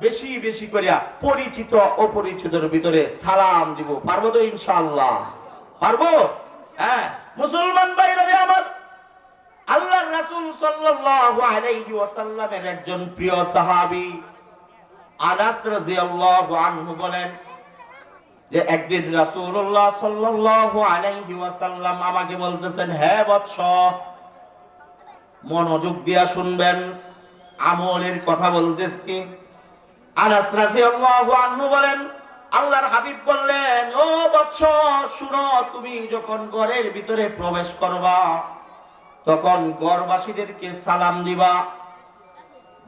বেশি বেশি করিয়া পরিচিত অপরিচিতর ভিতরে সালাম দিব। পারব তো ইনশাআল্লাহ? পারব? হ্যাঁ। মুসলমান ভাইরা রে আমার আল্লাহর রাসূল সাল্লাল্লাহু আলাইহি ওয়াসাল্লামের একজন প্রিয় সাহাবী আনাস রাদিয়াল্লাহু আনহু বলেন যে, একদিন রাসূলুল্লাহ সাল্লাল্লাহু আলাইহি ওয়াসাল্লাম আমাকে বলতেছেন হ্যাঁ বৎস, মনোযোগ দিয়া শুনবেন, আমলের কথা বলতেছি আনাস রাদিয়াল্লাহু আনহু বলেন, আল্লাহর হাবিব বললেন, ও বৎস, শুনো, তুমি যখন ঘরের ভিতরে প্রবেশ করবা, তখন গড়বাসীদেরকে সালাম দিবা।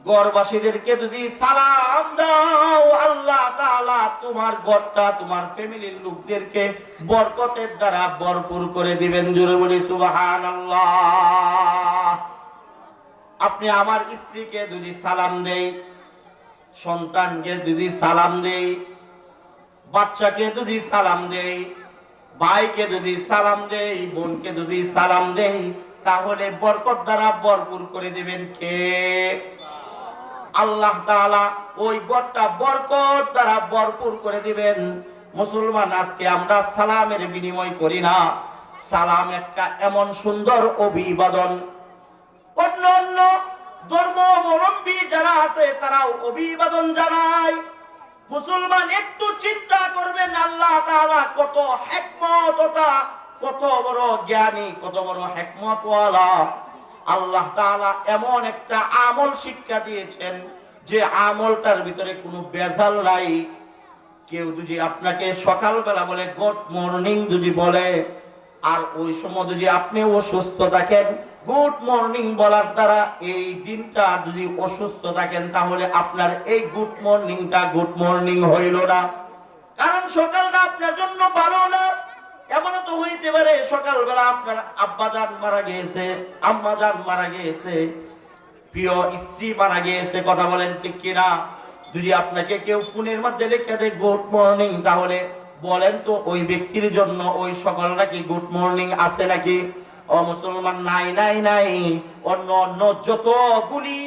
গড়বাসীদেরকে যদি সালাম দাও, আল্লাহ তাআলা তোমার ঘরটা, তোমার ফ্যামিলির লোকদেরকে বরকতের দ্বারা ভরপুর করে দিবেন। জোরে বলি, সুবহানাল্লাহ। আপনি আমার স্ত্রীকে যদি সালাম দেই সন্তানকে যদি সালাম দেই, বাচ্চাকে যদি সালাম দেই, ভাইকে যদি সালাম দেই, বোনকে যদি সালাম দেই, তাহলে বরকত দ্বারা ভরপুর করে দিবেন কে? আল্লাহ তাআলা ওই গড়টা বরকত দ্বারা ভরপুর করে দিবেন। মুসলমান, আজকে আমরা সালামের বিনিময় করি না। সালাম একটা এমন সুন্দর অভিবাদন। অন্য অন্য ধর্মাবলম্বী যারা আছে, তারাও অভিবাদন জানায়। মুসলমান একটু চিন্তা করবেন, আল্লাহ তাআলা কত হেকমততা, কত বড় জ্ঞানী, কত বড় হেকমতওয়ালা। আল্লাহ তাআলা এমন একটা আমল শিক্ষা দিয়েছেন যে আমলটার ভিতরে কোনো বেজাল নাই। কেউ যদি আপনাকে সকালবেলা বলে, গুড মর্নিং যদি বলে, আর ওই সময় যদি আপনি অসুস্থ থাকেন গুড মর্নিং বলার দ্বারা এই দিনটা যদি অসুস্থ থাকেন, তাহলে আপনার এই গুড মর্নিংটা গুড মর্নিং হইল না। কারণ সকালটা আপনার জন্য ভালো না। এমন তো হইতে পারে, সকালবেলা আপনার আব্বা জান মারা গিয়েছে আম্মা জান মারা গিয়েছে, প্রিয় স্ত্রী মারা গিয়েছে, কথা বলেন ঠিক কিনা? যদি আপনাকে কেউ ফোনের মধ্যে লিখে দেয় গুড মর্নিং, তাহলে বলেন তো ওই ব্যক্তির জন্য ওই সকালটা কি গুড মর্নিং আছে নাকি? ও মুসলমান, নাই নাই নাই। অন্য অন্য যতগুলি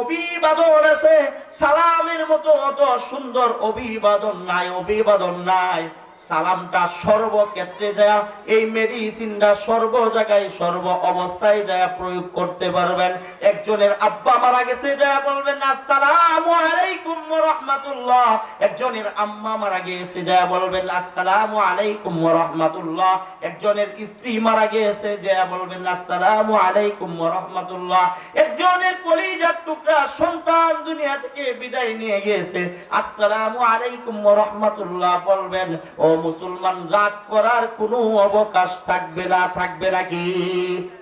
অভিবাদন আছে, সালামের মতো অত সুন্দর অভিবাদন নাই অভিবাদন নাই। সালামটা সর্বক্ষেত্রে যায়, এই মেডিসিনটা সর্ব জায়গায়, সর্ব অবস্থায় যায় প্রয়োগ করতে পারবেন। একজনের আব্বা মারা গেছে, যায় বলবেন, আসসালামু আলাইকুম ওয়া রাহমাতুল্লাহ একজনের আম্মা মারা গিয়েছে, যায় বলবেন, আসসালামু আলাইকুম ওয়া রাহমাতুল্লাহ একজনের স্ত্রী মারা গিয়েছে, যায় বলবেন, আসসালামু আলাইকুম ওয়া রাহমাতুল্লাহ একজনের কলিজার টুকরা সন্তান দুনিয়া থেকে বিদায় নিয়ে গিয়েছে, আসসালামু আলাইকুম ওয়া রাহমাতুল্লাহ বলবেন, ও মুসলমান রাগ করার কোনো অবকাশ থাকবে না, থাকবে নাকি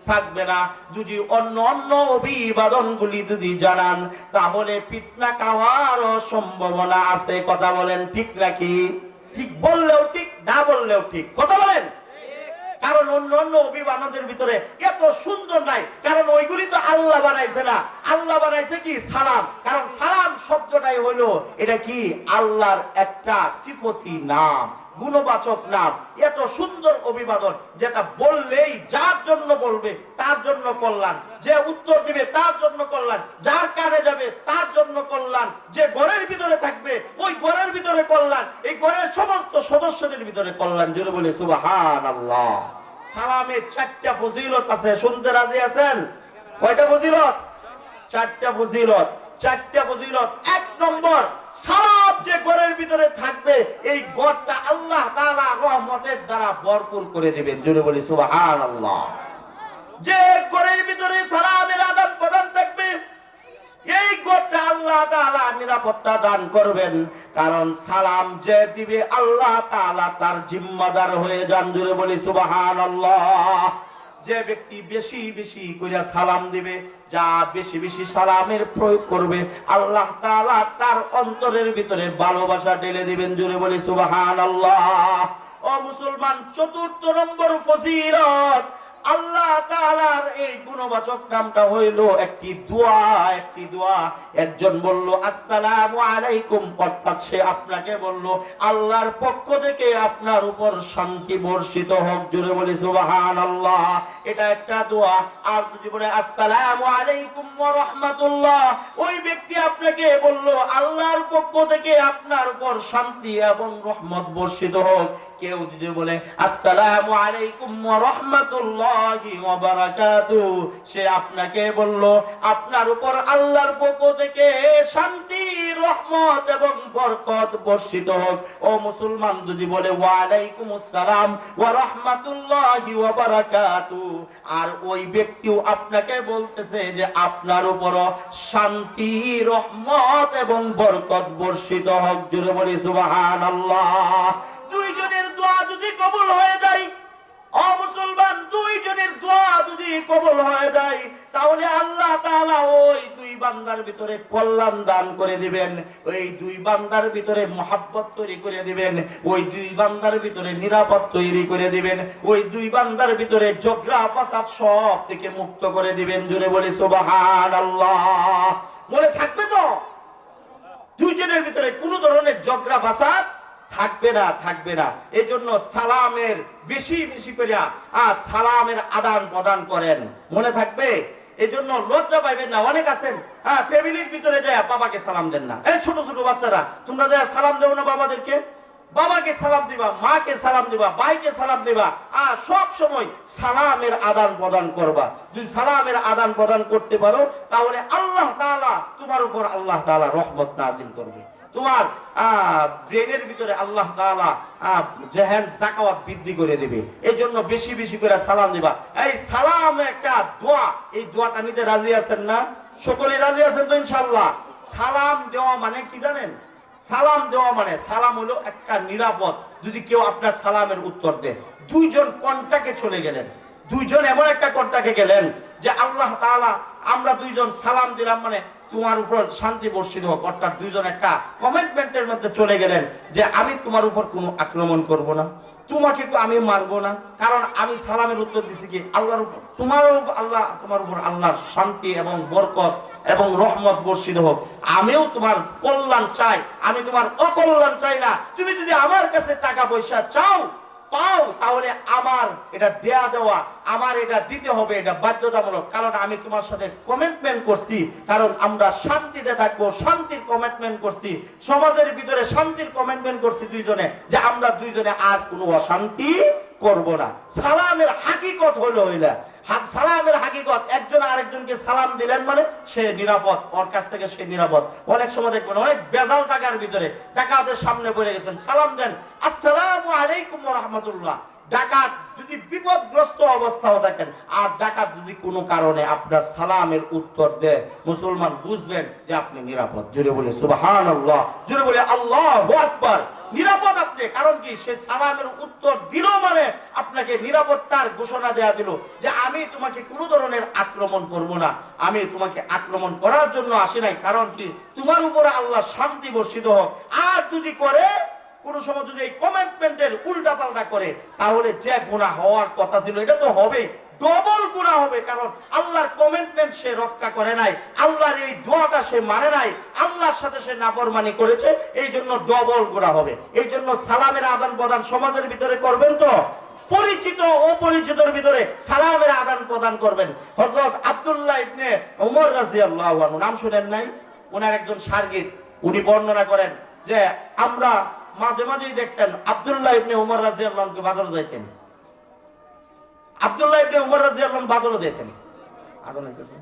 থাকবে না। যদি অন্য অন্য অভিবাদনগুলি যদি জানান, তাহলে ফিতনা খাওয়ারও সম্ভাবনা আছে। কথা বলেন ঠিক নাকি? ঠিক বললেও ঠিক, না বললেও ঠিক। কথা বলেন। কারণ অন্য অন্য অভিবাদনের ভিতরে এত সুন্দর নাই। কারণ ওইগুলি তো আল্লাহ বানাইছে না। আল্লাহ বানাইছে কি? সালাম। কারণ সালাম শব্দটাই হলো, এটা কি? আল্লাহর একটা সিফতি নাম, গুণবাচক নাম। এত সুন্দর অভিবাদন, যেটা বললেই যার জন্য বলবে, তার জন্য কল্যাণ। যে উত্তর দিবে, তার জন্য কল্যাণ। যার কানে যাবে, তার জন্য কল্যাণ। যে ঘরের ভিতরে থাকবে, ওই ঘরের ভিতরে কল্যাণ। এই ঘরের সমস্ত সদস্যদের ভিতরে কল্যাণ। জুড়ে বলে সুবাহান আল্লাহ সালামের চারটা ফজিলত আছে, শুনতে রাজি আছেন? কয়টা ফজিলত? চারটা ফজিলত। চারটা ফজিলত। এক নম্বর সালাম যে ঘরের ভিতরে থাকবে, এই ঘরটা আল্লাহ তাআলা রহমতের দ্বারা ভরপুর করে দিবেন। জোরে বলি, সুবহানাল্লাহ। যে ঘরের ভিতরে সালামের আদান প্রদান থাকবে, এই ঘরটা আল্লাহ তাআলা নিরাপত্তা দান করবেন। কারণ সালাম যে দিবে, আল্লাহ তাআলা তার জিম্মাদার হয়ে যান। জুড়ে বলি, সুবহানাল্লাহ। যে ব্যক্তি বেশি বেশি করে সালাম দিবে, যা বেশি বেশি সালামের প্রয়োগ করবে, আল্লাহ তাআলা তার অন্তরের ভিতরে ভালোবাসা ঢেলে দিবেন জুড়ে বলি সুবহানাল্লাহ। ও মুসলমান, চতুর্থ নম্বর ফজিলত আল্লাহ তাআলার এই গুণবাচক নামটা হইল একটি দোয়া একটি দোয়া। একজন বলল, আসসালামু আলাইকুম। অর্থাৎ সে আপনাকে বলল, আল্লাহর পক্ষ থেকে আপনার উপর শান্তি বর্ষিত হোক। জুড়ে বলি, সুবহানাল্লাহ। এটা একটা দোয়া। আর যদি বলে, আসসালামু আলাইকুম ওয়া রাহমাতুল্লাহ। ওই ব্যক্তি আপনাকে বলল, আল্লাহর পক্ষ থেকে আপনার উপর শান্তি এবং রহমত বর্ষিত হোক। কেউ যদি বলে, আসসালামু আলাইকুম ওয়া রাহমাতুল্লাহি ওয়া বারাকাতুহু সে আপনাকে বলল, আপনার উপর আল্লাহর পক্ষ থেকে শান্তি, রহমত এবং বরকত বর্ষিত হোক। ও মুসলমান যদি বলে, ওয়া আলাইকুম আসসালাম ওয়া রাহমাতুল্লাহি ওয়া বারাকাতুহু আর ওই ব্যক্তিও আপনাকে বলতেছে যে, আপনার উপর শান্তি, রহমত এবং বরকত বর্ষিত হোক। জুড়ে বলি, সুবহানাল্লাহ। যদি কবুল হয়ে যায়, ও মুসলমান দুইজনের দোয়া যদি কবুল হয়ে যায়, তাহলে আল্লাহ তাআলা ওই দুই বান্দার ভিতরে কল্যাণ দান করে দিবেন, ওই দুই বান্দার ভিতরে মহাব্বত তৈরি করে দিবেন, ওই দুই বান্দার ভিতরে নিরাপদ তৈরি করে দিবেন, ওই দুই বান্দার ভিতরে ঝগড়া ফাসাদ সব থেকে মুক্ত করে দিবেন জুড়ে বলি সুবহানাল্লাহ। মনে থাকবে তো? দুইজনের ভিতরে কোন ধরনের ঝগড়া, ফাসাদ থাকবে না থাকবে না। এই জন্য সালামের বেশি বেশি করে আহ, সালামের আদান প্রদান করেন। মনে থাকবে? এই জন্য লজ্জা পাইবেন না। অনেক আছেন হ্যাঁ ফ্যামিলির ভিতরে যায় বাবাকে সালাম দেন না। এই ছোট ছোট বাচ্চারা তোমরা যায় সালাম দেও না বাবাদেরকে? বাবাকে সালাম দিবা মাকে সালাম দিবা ভাইকে সালাম দিবা আর সব সময় সালামের আদান প্রদান করবা। যদি সালামের আদান প্রদান করতে পারো তাহলে আল্লাহ তাআলা তোমার উপর আল্লাহ তাআলা রহমত নাজিল করবে। তোমার ব্রেনের ভিতরে আল্লাহ জেহেন জাকাওয়াত বৃদ্ধি করে দিবে। এই জন্য বেশি বেশি করে সালাম দিবা। এই সালাম একটা দোয়া। এই দোয়াটা নিতে রাজি আছেন না? সকলে রাজি আছেন তো ইনশাআল্লাহ? সালাম দেওয়া মানে কি জানেন? সালাম দেওয়া মানে সালাম হলো একটা নিরাপদ। যদি কেউ আপনার সালামের উত্তর দেয়। দুইজন কন্টাকে চলে গেলেন। দুইজন এমন একটা কন্টাকে গেলেন যে আল্লাহ আমরা দুইজন সালাম দিলাম মানে তোমার উপর শান্তি বর্ষিত হোক। অর্থাৎ দুইজন একটা কমিটমেন্টের মধ্যে চলে গেলেন যে আমি তোমার উপর কোনো আক্রমণ করব না। তোমাকে তো আমি মারবো না। কারণ আমি সালামের উত্তর দিছি কি? আল্লাহর উপর। তোমার আল্লাহ, তোমার উপর আল্লাহর শান্তি এবং বরকত এবং রহমত বর্ষিত হোক। আমিও তোমার কল্যাণ চাই। আমি তোমার অকল্যাণ চাই না। তুমি যদি আমার কাছে টাকা পয়সা চাও পাও তাহলে আমার এটা দেয়া দেওয়া, আমার এটা দিতে হবে, এটা বাধ্যতামূলক। কারণ আমি তোমার সাথে কমিটমেন্ট করছি, কারণ আমরা শান্তিতে থাকব, শান্তির কমিটমেন্ট করছি, সমাজের ভিতরে শান্তির কমিটমেন্ট করছি দুইজনে, যে আমরা দুইজনে আর কোনো অশান্তি করব না। সালামের হাকিকত হলো হইলা সালামের হাকিকত, একজন আরেকজনকে সালাম দিলেন মানে সে নিরাপদ, ওর কাছ থেকে সে নিরাপদ। অনেক সময় দেখবেন অনেক বেজাল টাকার ভিতরে ডাকাতের সামনে পড়ে গেছেন। সালাম দেন, আসসালামু আলাইকুম রহমতুল্লাহ রাহমাতুল্লাহ। ডাকাত যদি বিপদগ্রস্ত অবস্থাও থাকেন, আর ডাকাত যদি কোনো কারণে আপনার সালামের উত্তর দেয়, মুসলমান বুঝবেন যে আপনি নিরাপদ। জুড়ে বলে, সুবহানাল্লাহ। জুড়ে বলে, আল্লাহু আকবার। নিরাপদ আপনি, কারণ কি? সে সালামের উত্তর দিল মানে আপনাকে নিরাপত্তার ঘোষণা দেয়া দিল যে আমি তোমাকে কোনো ধরনের আক্রমণ করব না। আমি তোমাকে আক্রমণ করার জন্য আসি নাই, কারণ কি? তোমার উপরে আল্লাহ শান্তি বর্ষিত হোক। আর যদি করে কোন সময় যদি এই কমিটমেন্টের উল্টা পাল্টা করে, তাহলে যে গুণা হওয়ার কথা ছিল, এটা তো হবে ডবল গুণা হবে, কারণ আল্লাহর কমিটমেন্ট সে রক্ষা করে নাই, আল্লাহর এই দোয়াটা সে মানে নাই, আল্লাহর সাথে সে নাফরমানি করেছে, এই জন্য ডবল গুণা হবে। এই জন্য সালামের আদান প্রদান সমাজের ভিতরে করবেন তো? পরিচিত অপরিচিতর ভিতরে সালামের আদান প্রদান করবেন। হযরত আব্দুল্লাহ ইবনে ওমর রাদিয়াল্লাহু আনহু, নাম শুনেন নাই? ওনার একজন সার্গিত উনি বর্ণনা করেন যে, আমরা মাঝে মাঝেই দেখতেন আব্দুল্লাহ ইবনে উমর রাজি আল্লাহকে বাজারে যাইতেন। আব্দুল্লাহ ইবনে উমর রাজি আল্লাহ বাজারে যাইতেন। আদান হইতেছে